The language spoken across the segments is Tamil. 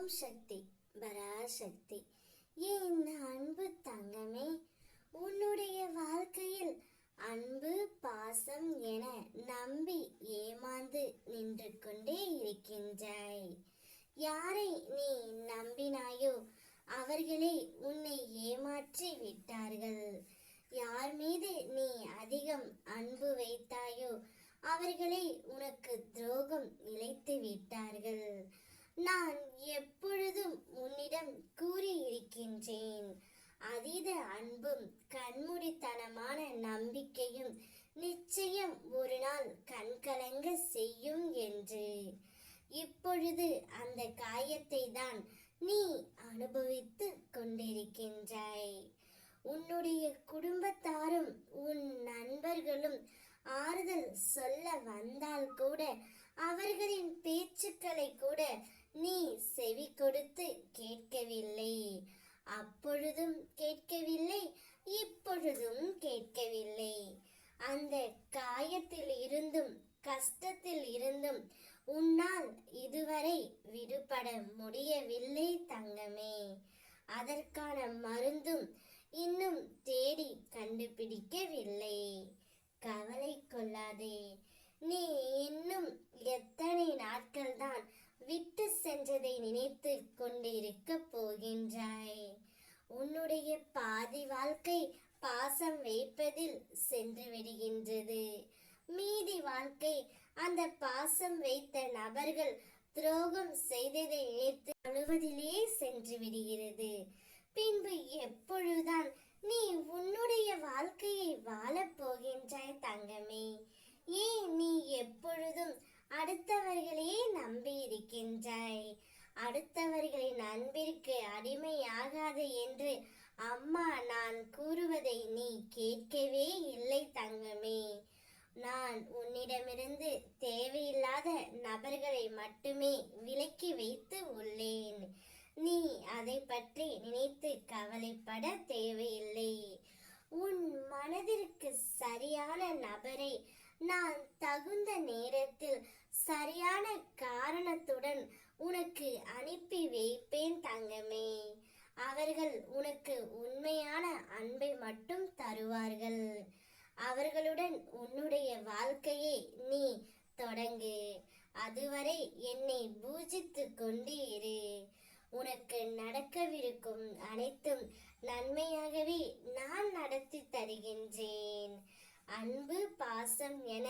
ஓம் சக்தி பராசக்தி என் அன்பு தங்கமே? உன்னுடைய வாழ்க்கையில் அன்பு பாசம் என நம்பி ஏமாந்து நின்று கொண்டே இருக்கின்றாய். யாரை நீ நம்பினாயோ அவர்களே உன்னை ஏமாற்றி விட்டார்கள். யார் மீது நீ அதிகம் அன்பு வைத்தாயோ அவர்களே உனக்கு துரோகம் நான் எப்பொழுதும் உன்னிடம் கூறியிருக்கின்றேன். அதீத அன்பும் கண்மூடித்தனமான நம்பிக்கையும் நிச்சயம் ஒரு நாள் கண்கலங்க செய்யும் என்று. இப்பொழுது அந்த காயத்தை தான் நீ அனுபவித்து கொண்டிருக்கின்றாய். உன்னுடைய குடும்பத்தாரும் உன் நண்பர்களும் ஆறுதல் சொல்ல வந்தால் கூட அவர்கள் காயத்தில் இருந்தும் கஷ்டத்தில் இருந்தும் உன்னால் இதுவரை விடுபட முடியவில்லை தங்கமே. அதற்கான மருந்தும் இன்னும் தேடி கண்டுபிடிக்கவில்லை கவலை கொள்ளாதே நீ இன்னும் எத்தனை நாட்கள் தான் விட்டு சென்றதை நினைத்து கொண்டிருக்க போகின்றாய் உன்னுடைய பாதி வாழ்க்கை பாசம் வைப்பதில் சென்று விடுகின்றது மீதி வாழ்க்கை. அந்த பாசம் வைத்த நபர்கள் துரோகம் செய்ததை நினைத்து அழுவதிலே சென்று விடுகிறது. பின்பு எப்பொழுதுதான் நீ உன்னுடைய வாழ்க்கையை வாழப் போகின்றாய் தங்கமே. ஏன் நீ எப்பொழுதும் அடுத்தவர்களையே நம்பி இருக்கின்றாய்? அடுத்தவர்களின் அன்பிற்கு அடிமையாகாது என்று அம்மா நான் கூறுவதை நீ கேட்க இல்லை தங்கமே நான் உன்னிடமிருந்து தேவையில்லாத நபர்களை மட்டுமே விலக்கி வைத்து உள்ளேன். நீ அதை பற்றி நினைத்து கவலைப்பட தேவையில்லை. உன் மனதிற்கு சரியான நபரை நான் தகுந்த நேரத்தில் சரியான காரணத்துடன் உனக்கு அனுப்பி வைப்பேன் தங்கமே. அவர்கள் உனக்கு உண்மையான அன்பை மட்டும் தருவார்கள். அவர்களுடன் உன்னுடைய வாழ்க்கையை நீ தொடங்கு. அதுவரை என்னை பூஜித்து கொண்டு இரு உனக்கு நடக்கவிருக்கும் அனைத்தும் நன்மையாகவே நான் நடத்தி தருகின்றேன். அன்பு பாசம் என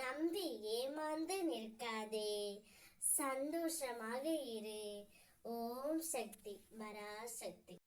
நம்பி ஏமாந்து நிற்காதே. சந்தோஷமாக இரு. ஓம் சக்தி பராசக்தி